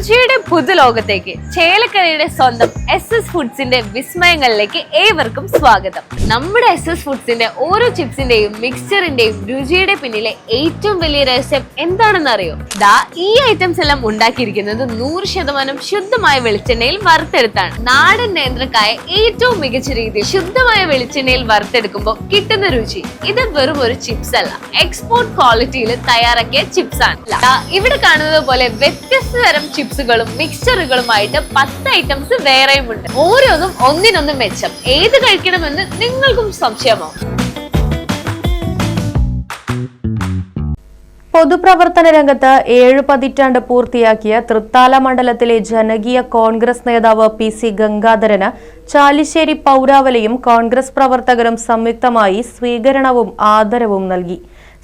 രുചിയുടെ പുതുലോകത്തേക്ക്. ചേലക്കരയുടെ സ്വന്തം S S ഫുഡ്സിന്റെ വിസ്മയങ്ങളിലേക്ക് ഏവർക്കും സ്വാഗതം. നമ്മുടെ എസ് എസ് ഫുഡ്സിന്റെ ഓരോ ചിപ്സിന്റെയും മിക്സ്ചറിന്റെയും രുചിയുടെ പിന്നിലെ ഏറ്റവും വലിയ രഹസ്യം എന്താണെന്ന് അറിയോ ദാ ഈ ഐറ്റംസ് എല്ലാം ഉണ്ടാക്കിയിരിക്കുന്നത് നൂറ് ശതമാനം ശുദ്ധമായ വെളിച്ചെണ്ണയിൽ വറുത്തെടുത്താണ്. നാടൻ നേന്ത്രക്കായ ഏറ്റവും മികച്ച രീതിയിൽ ശുദ്ധമായ വെളിച്ചെണ്ണയിൽ വറുത്തെടുക്കുമ്പോൾ കിട്ടുന്ന രുചി. ഇത് വെറും ഒരു ചിപ്സ് അല്ല. എക്സ്പോർട്ട് ക്വാളിറ്റിയിൽ തയ്യാറാക്കിയ ചിപ്സ് ആണ് ഇവിടെ കാണുന്നത് പോലെ വ്യത്യസ്ത തരം ചിപ്സുകളും മിക്സ്ചറുകളുമായിട്ട് പത്ത് ഐറ്റംസ് വേറെയും ഉണ്ട്. ഓരോന്നും ഒന്നിനൊന്നും മെച്ചം. ഏത് കഴിക്കണമെന്ന് നിങ്ങൾക്കും സംശയമാവും പൊതുപ്രവർത്തന രംഗത്ത് ഏഴ് പതിറ്റാണ്ട് പൂർത്തിയാക്കിയ തൃത്താല മണ്ഡലത്തിലെ ജനകീയ കോൺഗ്രസ് നേതാവ് പി സി ഗംഗാധരന് ചാലിശ്ശേരി പൗരാവലിയും കോൺഗ്രസ് പ്രവർത്തകരും സംയുക്തമായി സ്വീകരണവും ആദരവും നൽകി.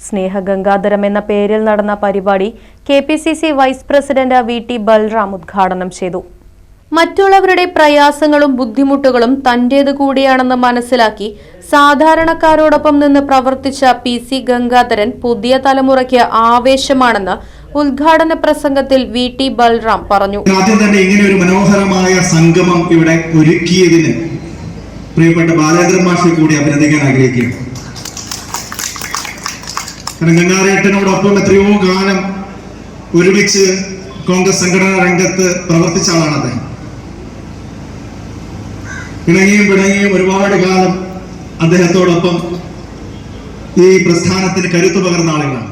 സ്നേഹഗംഗാധരം എന്ന പേരിൽ നടന്ന പരിപാടി K P C C vice president V T Balram ഉദ്ഘാടനം ചെയ്തു. മറ്റുള്ളവരുടെ പ്രയാസങ്ങളും ബുദ്ധിമുട്ടുകളും തന്റേത് കൂടിയാണെന്ന് മനസ്സിലാക്കി സാധാരണക്കാരോടൊപ്പം നിന്ന് പ്രവർത്തിച്ച പി സി ഗംഗാധരൻ പുതിയ തലമുറയ്ക്ക് ആവേശമാണെന്ന് ഉദ്ഘാടന പ്രസംഗത്തിൽ വി ടി ബൽറാം പറഞ്ഞു. ആദ്യം തന്നെ ഇങ്ങനെ ഒരു മനോഹരമായ സംഗമം ഇവിടെ ഒരുക്കിയതിന് പ്രിയപ്പെട്ട ബാലേന്ദ്രൻ മാഷെ കൂടി അഭിനന്ദിക്കാൻ ആഗ്രഹിക്കുകയാണ്. കാരണം ഗംഗാരേട്ടനോടൊപ്പം എത്രയോ കാലം ഒരുമിച്ച് കോൺഗ്രസ് സംഘടനാ രംഗത്ത് പ്രവർത്തിച്ച ആളാണ് അദ്ദേഹം. ഇണങ്ങിയും പിണങ്ങിയും ഒരുപാട് കാലം അദ്ദേഹത്തോടൊപ്പം ഈ പ്രസ്ഥാനത്തിന് കരുത്തു പകർന്ന ആളുകളാണ്.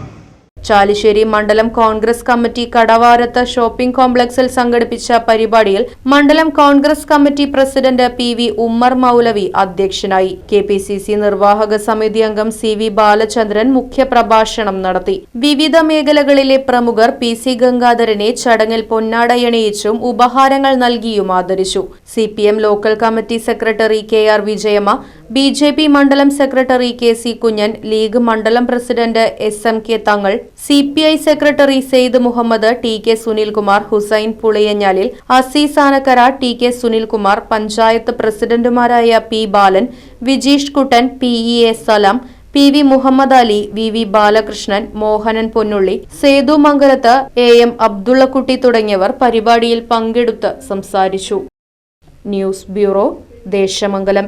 ചാലിശ്ശേരി മണ്ഡലം കോൺഗ്രസ് കമ്മിറ്റി കടവാരത്ത് ഷോപ്പിംഗ് കോംപ്ലക്സിൽ സംഘടിപ്പിച്ച പരിപാടിയിൽ മണ്ഡലം Congress committee president P V Ummer Maulavi അധ്യക്ഷനായി. കെ പി സി സി നിർവാഹക സമിതി അംഗം സി വി ബാലചന്ദ്രൻ മുഖ്യപ്രഭാഷണം നടത്തി. വിവിധ മേഖലകളിലെ പ്രമുഖർ പി സി ഗംഗാധരനെ ചടങ്ങിൽ പൊന്നാടയണിയിച്ചും ഉപഹാരങ്ങൾ നൽകിയും ആദരിച്ചു. C P M local committee secretary K R Vijayamma B J P മണ്ഡലം secretary K C Kunjan League മണ്ഡലം president S M K Thangal C P I secretary Syed Muhammad T K Sunilkumar Hussain Puliyanjalil Azeez Anakkara T K Sunilkumar panchayat പ്രസിഡന്റുമാരായ P Balan Vijeesh Kuttan P E A Salam P V Muhammad Ali V V Balakrishnan Mohanan Ponnulli Sethu Mangalath A M Abdullakutty തുടങ്ങിയവർ പരിപാടിയിൽ പങ്കെടുത്ത് സംസാരിച്ചു. News bureau Desamangalam.